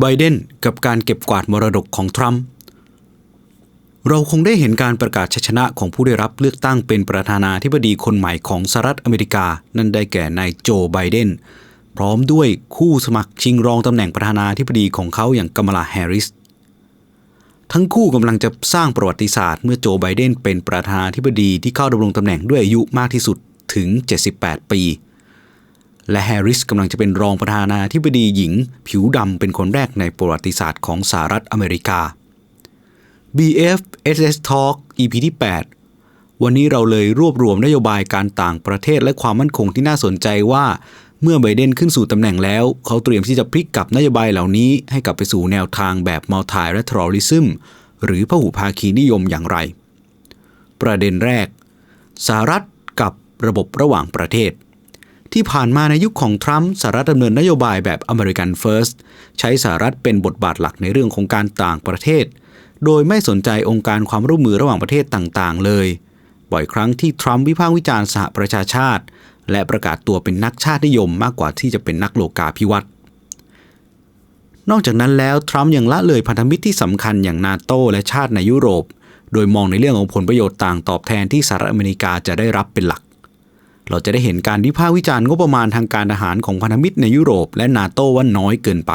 ไบเดนกับการเก็บกวาดมรดกของทรัมป์เราคงได้เห็นการประกาศชัยชนะของผู้ได้รับเลือกตั้งเป็นประธานาธิบดีคนใหม่ของสหรัฐอเมริกา นั่นได้แก่นายโจไบเดน พร้อมด้วยคู่สมัครชิงรองตำแหน่งประธานาธิบดีของเขาอย่างกัมลาแฮร์ริส ทั้งคู่กำลังจะสร้างประวัติศาสตร์เมื่อโจไบเดนเป็นประธานาธิบดีที่เข้าดำรงตำแหน่งด้วยอายุมากที่สุดถึง 78 ปี และแฮร์ริสกำลังจะเป็นรองประธานาธิบดีหญิง ผิวดำเป็นคนแรกในประวัติศาสตร์ของสหรัฐอเมริกา BF SS Talk EP ที่ 8 วันนี้เราเลยรวบรวมนโยบายการต่างประเทศและความมั่นคงที่น่าสนใจว่า เมื่อไบเดนขึ้นสู่ตำแหน่งแล้ว เขาเตรียมที่จะพลิกกลับนโยบายเหล่านี้ ให้กลับไปสู่แนวทางแบบ multilateralism หรือพหุภาคีนิยมอย่างไร ประเด็นแรกสหรัฐกับระบบระหว่างประเทศ ที่ผ่านมาในยุคของทรัมป์สหรัฐดำเนินนโยบายแบบ American First ใช้สหรัฐเป็นบทบาทหลักในเรื่องของการต่างประเทศ โดยไม่สนใจองค์การความร่วมมือระหว่างประเทศต่างๆ เลย บ่อยครั้งที่ทรัมป์วิพากษ์วิจารณ์สหประชาชาติ และประกาศตัวเป็นนักชาตินิยมมากกว่าที่จะเป็นนักโลกาภิวัตน์นอกจากนั้นแล้วทรัมป์ยังละเลยพันธมิตรที่สำคัญอย่างนาโตและชาติในยุโรป โดยมองในเรื่องของผลประโยชน์ต่างตอบแทนที่สหรัฐอเมริกาจะได้รับเป็นหลัก เราจะได้เห็นการวิพากษ์วิจารณ์งบประมาณทางการทหารของพันธมิตรในยุโรปและนาโตว่าน้อยเกินไป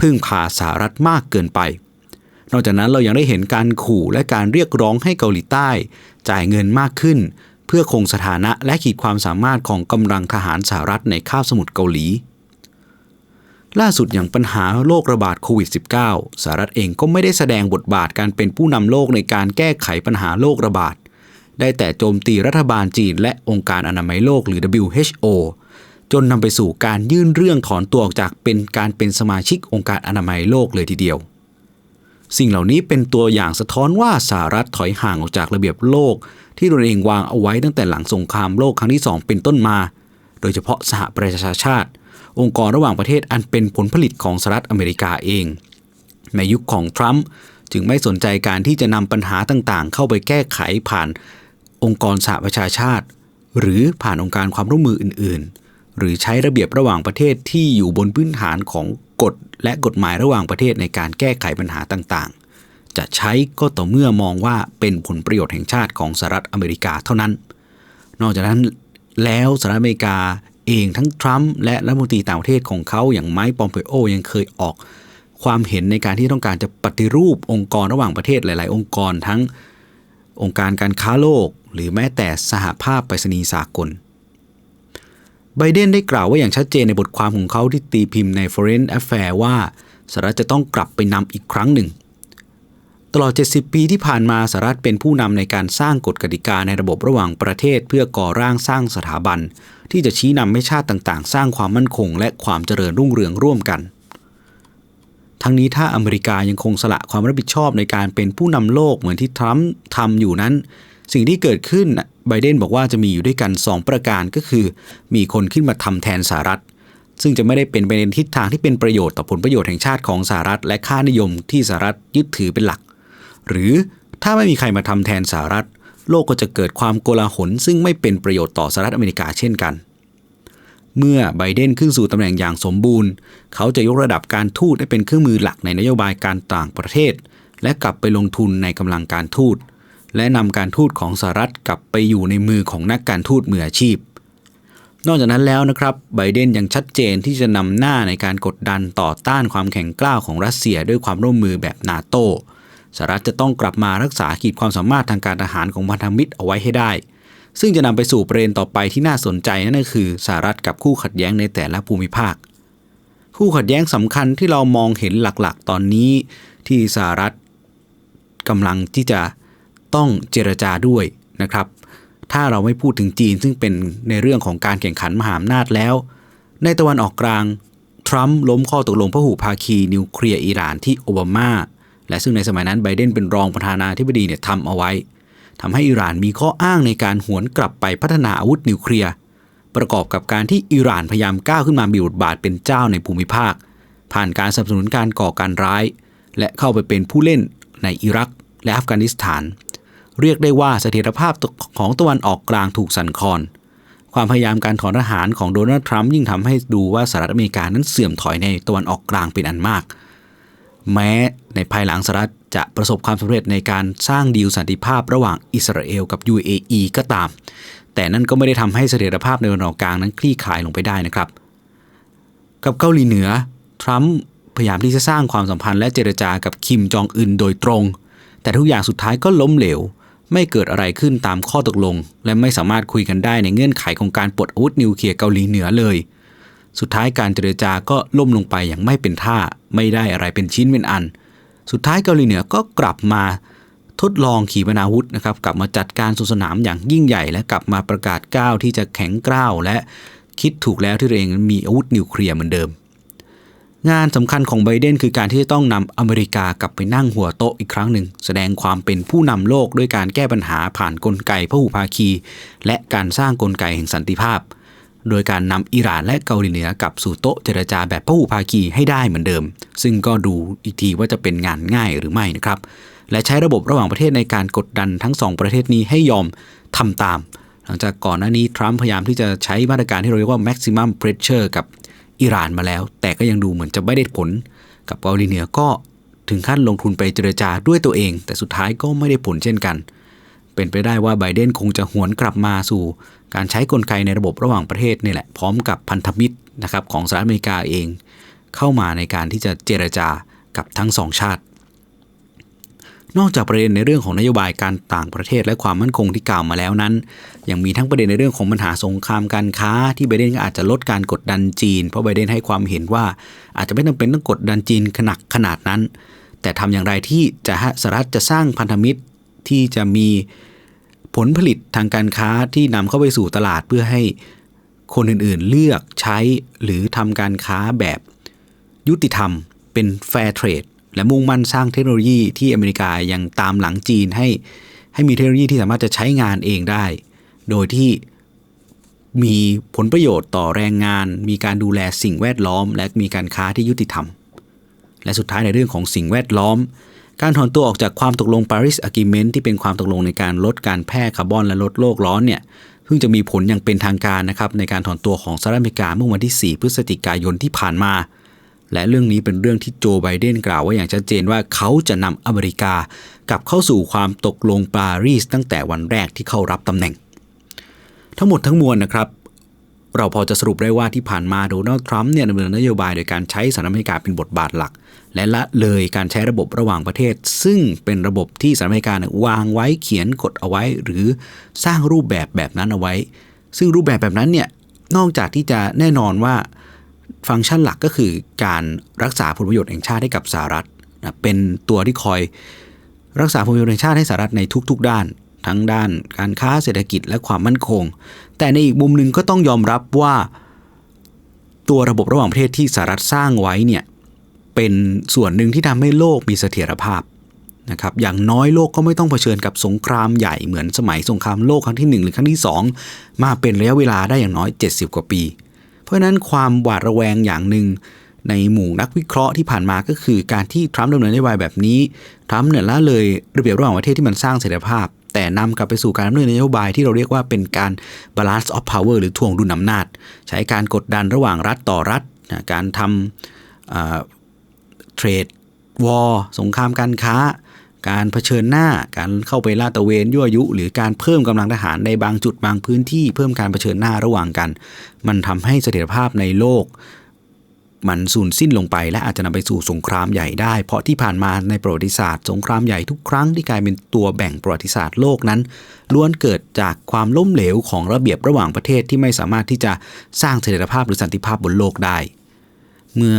พึ่งพาสหรัฐมากเกินไป นอกจากนั้นเรายังได้เห็นการขู่และการเรียกร้องให้เกาหลีใต้ จ่ายเงินมากขึ้น เพื่อคงสถานะและขีดความสามารถของกำลังทหารสหรัฐในคาบสมุทรเกาหลี ล่าสุดอย่างปัญหาโรคระบาดโควิด -19 สหรัฐเองก็ไม่ได้แสดงบทบาทการเป็นผู้นำโลกในการแก้ไขปัญหาโรคระบาด ได้แต่โจมตีรัฐบาลจีนและองค์การอนามัยโลกหรือ WHO จนนำไปสู่การยื่นเรื่องถอนตัวออกจากเป็นการเป็นสมาชิกองค์การอนามัยโลกเลยทีเดียว สิ่งเหล่านี้เป็นตัวอย่างสะท้อนว่าสหรัฐถอยห่างออกจากระเบียบโลก ที่ตนเองวางเอาไว้ตั้งแต่หลังสงครามโลกครั้งที่ 2 เป็นต้นมา โดยเฉพาะสหประชาชาติ องค์กรระหว่างประเทศอันเป็นผลผลิตของสหรัฐอเมริกาเอง ในยุคของทรัมป์จึงไม่สนใจการที่จะนำปัญหาต่างๆ เข้าไปแก้ไขผ่าน องค์กรสหประชาชาติ หรือผ่านองค์การความร่วมมืออื่น ๆ หรือใช้ระเบียบระหว่างประเทศที่อยู่บนพื้นฐานของกฎและกฎหมายระหว่างประเทศในการแก้ไขปัญหาต่างๆ จะใช้ก็ต่อเมื่อมองว่าเป็นผลประโยชน์แห่งชาติของสหรัฐอเมริกาเท่านั้น นอกจากนั้นแล้วสหรัฐอเมริกาเองทั้งทรัมป์และรัฐมนตรีต่างประเทศของเขาอย่างไมค์ปอมเปโอยังเคยออกความเห็นในการที่ต้องการจะปฏิรูปองค์กรระหว่างประเทศหลาย ๆ องค์กรทั้ง องค์การการค้าโลก หรือแม้แต่สหภาพไปรษณีย์สากล ไบเดนได้กล่าวว่าอย่างชัดเจนในบทความของเขาที่ตีพิมพ์ใน Foreign Affairs ว่าสหรัฐจะต้องกลับไปนำอีกครั้งหนึ่ง ตลอด 70 ปีที่ผ่านมาสหรัฐเป็นผู้นำในการสร้างกฎกติกาในระบบระหว่างประเทศ เพื่อก่อร่างสร้างสถาบัน ที่จะชี้นำให้ชาติต่างๆ สร้างความมั่นคง และความเจริญรุ่งเรืองร่วมกัน ทั้งนี้ถ้าอเมริกายังคงสละความรับผิดชอบในการเป็นผู้นำโลกเหมือนที่ทรัมป์ทำอยู่นั้น สิ่งที่เกิดขึ้นไบเดนบอกว่าจะมีอยู่ด้วยกัน 2 ประการก็คือ มีคนขึ้นมาทำแทนสหรัฐ ซึ่งจะไม่ได้เป็นไปในทิศทางที่เป็นประโยชน์ต่อผลประโยชน์แห่งชาติของสหรัฐ และค่านิยมที่สหรัฐยึดถือเป็นหลัก หรือถ้าไม่มีใครมาทำแทนสหรัฐ โลกก็จะเกิดความโกลาหลซึ่งไม่เป็นประโยชน์ต่อสหรัฐอเมริกาเช่นกัน เมื่อไบเดนขึ้นสู่ตำแหน่งอย่างสมบูรณ์ เขาจะยกระดับการทูตให้เป็นเครื่องมือหลักในนโยบายการต่างประเทศ และกลับไปลงทุนในกำลังการทูต และนำการทูตของสหรัฐกลับไปอยู่ในมือของนักการทูตมืออาชีพ นอกจากนั้นแล้วนะครับไบเดนยังชัดเจนที่จะนำหน้าในการกดดันต่อต้านความแข็งกร้าวของรัสเซียด้วยความร่วมมือแบบนาโตสหรัฐจะต้องกลับมารักษาขีดความสามารถทางการทหารของพันธมิตรเอาไว้ให้ได้ ซึ่งจะนำไปสู่ประเด็นต่อไปที่น่าสนใจนั่นก็คือสหรัฐกับคู่ขัดแย้งในแต่ละภูมิภาค คู่ขัดแย้งสำคัญที่เรามองเห็นหลักๆ ตอนนี้ที่สหรัฐกำลังที่จะต้องเจรจาด้วยนะครับ ถ้าเราไม่พูดถึงจีนซึ่งเป็นในเรื่องของการแข่งขันมหาอำนาจแล้ว ในตะวันออกกลางทรัมป์ล้มข้อตกลงพหุภาคีนิวเคลียร์อิหร่านที่โอบามาและซึ่งในสมัยนั้นไบเดนเป็นรองประธานาธิบดีเนี่ยทำเอาไว้ ทำให้อิหร่านมีข้ออ้างในการหวนกลับไปพัฒนาอาวุธนิวเคลียร์ประกอบกับการที่อิหร่านพยายามก้าวขึ้นมามีบทบาทเป็นเจ้าในภูมิภาค ผ่านการสนับสนุนการก่อการร้าย และเข้าไปเป็นผู้เล่นในอิรักและอัฟกานิสถาน เรียกได้ว่าเสถียรภาพของตะวันออกกลางถูกสั่นคลอน ความพยายามการถอนทหารของโดนัลด์ทรัมป์ยิ่งทำให้ดูว่าสหรัฐอเมริกานั้นเสื่อมถอยในตะวันออกกลางเป็นอันมาก แม้ในภายหลังสหรัฐ จะประสบความสำเร็จในการสร้างดีลสันติภาพระหว่างอิสราเอลกับ UAE ก็ตาม แต่นั่นก็ไม่ได้ทำให้เสถียรภาพในตะวันออกกลางนั้นคลี่คลายลงไปได้นะครับ กับเกาหลีเหนือ ทรัมป์พยายามที่จะสร้างความสัมพันธ์และเจรจากับคิมจองอึนโดยตรง แต่ทุกอย่างสุดท้ายก็ล้มเหลว ไม่เกิดอะไรขึ้นตามข้อตกลง และไม่สามารถคุยกันได้ในเงื่อนไขของการปลดอาวุธนิวเคลียร์เกาหลีเหนือเลย สุดท้ายการเจรจาก็ล่มลงไปอย่างไม่เป็นท่า ไม่ได้อะไรเป็นชิ้นเป็นอัน สุดท้ายเกาหลีเหนือก็กลับมาทดลองขีปนาวุธนะครับ กลับมาจัดการสุสนามอย่างยิ่งใหญ่ และกลับมาประกาศก้าวที่จะแข็งกร้าวและคิดถูกแล้วที่ตัวเองมีอาวุธนิวเคลียร์เหมือนเดิม งานสำคัญของไบเดนคือการที่จะต้องนำอเมริกากลับไปนั่งหัวโต๊ะอีกครั้งหนึ่ง แสดงความเป็นผู้นำโลกด้วยการแก้ปัญหาผ่านนกลไกพหุภาคี และการสร้างกลไกแห่งสันติภาพ โดยการนำอิหร่านและเกาหลีเหนือกลับสู่โต๊ะเจรจาแบบพหุภาคีให้ได้เหมือนเดิม ซึ่งก็ดูอีกทีว่าจะเป็นงานง่ายหรือไม่นะครับ และใช้ระบบระหว่างประเทศในการกดดันทั้งสองประเทศนี้ให้ยอมทำตาม หลังจากก่อนหน้านี้ทรัมป์พยายามที่จะใช้มาตรการที่เราเรียกว่า maximum pressure กับอิหร่านมาแล้ว แต่ก็ยังดูเหมือนจะไม่ได้ผล กับเกาหลีเหนือก็ถึงขั้นลงทุนไปเจรจาด้วยตัวเอง แต่สุดท้ายก็ไม่ได้ผลเช่นกัน เป็นไปได้ว่าไบเดนคงจะหวนกลับมาสู่ การใช้กลไกในระบบระหว่างประเทศนี่แหละ พร้อมกับพันธมิตรนะครับของสหรัฐอเมริกาเอง เข้ามาในการที่จะเจรจากับทั้งสองชาติ นอกจากประเด็นในเรื่องของนโยบายการต่างประเทศและความมั่นคงที่กล่าวมาแล้วนั้น ยังมีทั้งประเด็นในเรื่องของปัญหาสงครามการค้า ที่ไบเดนอาจจะลดการกดดันจีน เพราะไบเดนให้ความเห็นว่าอาจจะไม่จำเป็นต้องกดดันจีนขนาดขนาดนั้น แต่ทำอย่างไรที่จะสหรัฐจะสร้างพันธมิตร ที่จะมีผลผลิตทางการค้าที่นำเข้าไปสู่ตลาดเพื่อให้คนอื่นๆเลือกใช้หรือทำการค้าแบบยุติธรรมเป็น fair trade และมุ่งมั่นสร้างเทคโนโลยีที่อเมริกายังตามหลังจีนให้ ให้มีเทคโนโลยีที่สามารถจะใช้งานเองได้ โดยที่มีผลประโยชน์ต่อแรงงาน มีการดูแลสิ่งแวดล้อม และมีการค้าที่ยุติธรรม และสุดท้ายในเรื่องของสิ่งแวดล้อม การถอนตัวออกจากความตกลง Paris Agreement ที่เป็นความตกลงในการลดการแพร่คาร์บอนและลดโลกร้อนเนี่ยเพิ่งจะมีผลอย่างเป็นทางการนะครับในการถอนตัวของสหรัฐอเมริกาเมื่อวันที่ 4 พฤศจิกายนที่ผ่านมา และเรื่องนี้เป็นเรื่องที่โจไบเดนกล่าวไว้อย่างชัดเจนว่าเขาจะนำอเมริกากลับเข้าสู่ความตกลงปารีสตั้งแต่วันแรกที่เข้ารับตำแหน่ง ทั้งหมดทั้งมวลนะครับ เราพอจะสรุปได้ว่าที่ผ่านมาโดนัลด์ทรัมป์เนี่ยดำเนินนโยบายโดยการใช้สหรัฐอเมริกาเป็นบทบาทหลัก และละเลยการใช้ระบบระหว่างประเทศ ซึ่งเป็นระบบที่สหรัฐอเมริกาวางไว้เขียนกฎเอาไว้ หรือสร้างรูปแบบแบบนั้นเอาไว้ ซึ่งรูปแบบแบบนั้นเนี่ยนอกจากที่จะแน่นอนว่าฟังก์ชันหลักก็คือการรักษาผลประโยชน์แห่งชาติให้กับสหรัฐนะเป็นตัวที่คอยรักษาผลประโยชน์แห่งชาติให้สหรัฐในทุก ๆ ด้าน ทั้งด้านการค้าเศรษฐกิจและความมั่นคง แต่ในอีกมุมหนึ่งก็ต้องยอมรับว่าตัวระบบระหว่างประเทศที่สหรัฐสร้างไว้เนี่ยเป็นส่วนหนึ่งที่ทำให้โลกมีเสถียรภาพนะครับอย่างน้อยโลกก็ไม่ต้องเผชิญกับสงครามใหญ่เหมือนสมัยสงครามโลกครั้งที่ 1 หรือครั้งที่ 2 มาเป็นระยะเวลาได้อย่างน้อย 70 กว่าปี เพราะฉะนั้นความหวาดระแวงอย่างหนึ่งในหมู่นักวิเคราะห์ที่ผ่านมาก็คือการที่ทรัมป์ดำเนินนโยบายแบบนี้ทรัมป์เนี่ยละเลยระเบียบระหว่างประเทศที่มันสร้างเสถียรภาพ แต่นำกลับไปสู่การดำเนินนโยบายที่เราเรียกว่าเป็นการ balance of power หรือทวงดุลอำนาจ ใช้การกดดันระหว่างรัฐต่อรัฐนะการทำเทรดวอร์สงครามการค้า การเผชิญหน้า การเข้าไปลาดตระเวนยั่วยุ หรือการเพิ่มกำลังทหารในบางจุดบางพื้นที่ เพิ่มการเผชิญหน้าระหว่างกัน มันทำให้เสถียรภาพในโลก มันสูญสิ้นลงไป และอาจจะนำไปสู่สงครามใหญ่ได้ เพราะที่ผ่านมาในประวัติศาสตร์สงครามใหญ่ทุกครั้งที่กลายเป็นตัวแบ่งประวัติศาสตร์โลกนั้นล้วนเกิดจากความล้มเหลวของระเบียบระหว่างประเทศที่ไม่สามารถที่จะสร้างเสถียรภาพหรือสันติภาพบนโลกได้ เมื่อ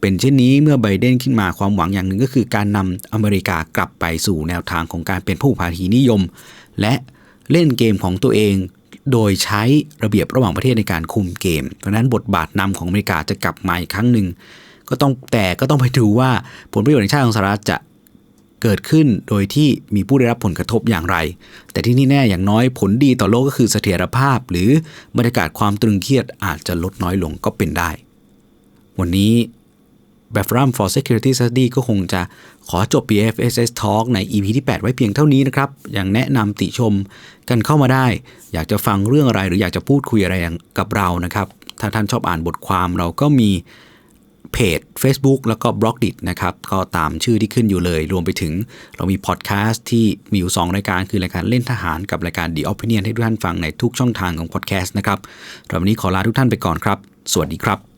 เป็นเช่นนี้เมื่อไบเดนขึ้นมาความหวังอย่างหนึ่งก็คือการนำอเมริกากลับไปสู่แนวทางของการเป็นผู้พาทีนิยม และเล่นเกมของตัวเอง โดยใช้ระเบียบระหว่างประเทศในการคุมเกม เพราะนั้นบทบาทนำของอเมริกาจะกลับมาอีกครั้งหนึ่งก็ต้องแต่ก็ต้องไปดูว่าผลประโยชน์ในชาติของสหรัฐจะเกิดขึ้นโดยที่มีผู้ได้รับผลกระทบอย่างไร แต่ที่นี่แน่อย่างน้อยผลดีต่อโลกก็คือเสถียรภาพ หรือบรรยากาศความตรึงเครียดอาจจะลดน้อยลงก็เป็นได้ วันนี้แบบรัม for security study ก็คงจะ ขอจบ BFSS Talk ใน EP ที่ 8 ไว้เพียงเท่านี้นะครับอย่างแนะนำติชมกันเข้ามาได้ อยากจะฟังเรื่องอะไรหรืออยากจะพูดคุยอะไรกับเรานะครับ ถ้าท่านชอบอ่านบทความเราก็มีเพจ Facebook แล้วก็บล็อกดินะครับ ก็ตามชื่อที่ขึ้นอยู่เลย รวมไปถึงเรามีพอดแคสต์ที่มีอยู่ 2 รายการคือรายการเล่นทหารกับรายการ The Opinion ให้ทุกท่านฟังในทุกช่องทางของพอดแคสต์นะครับเราวันนี้ขอลาทุกท่านไปก่อนครับ สวัสดีครับ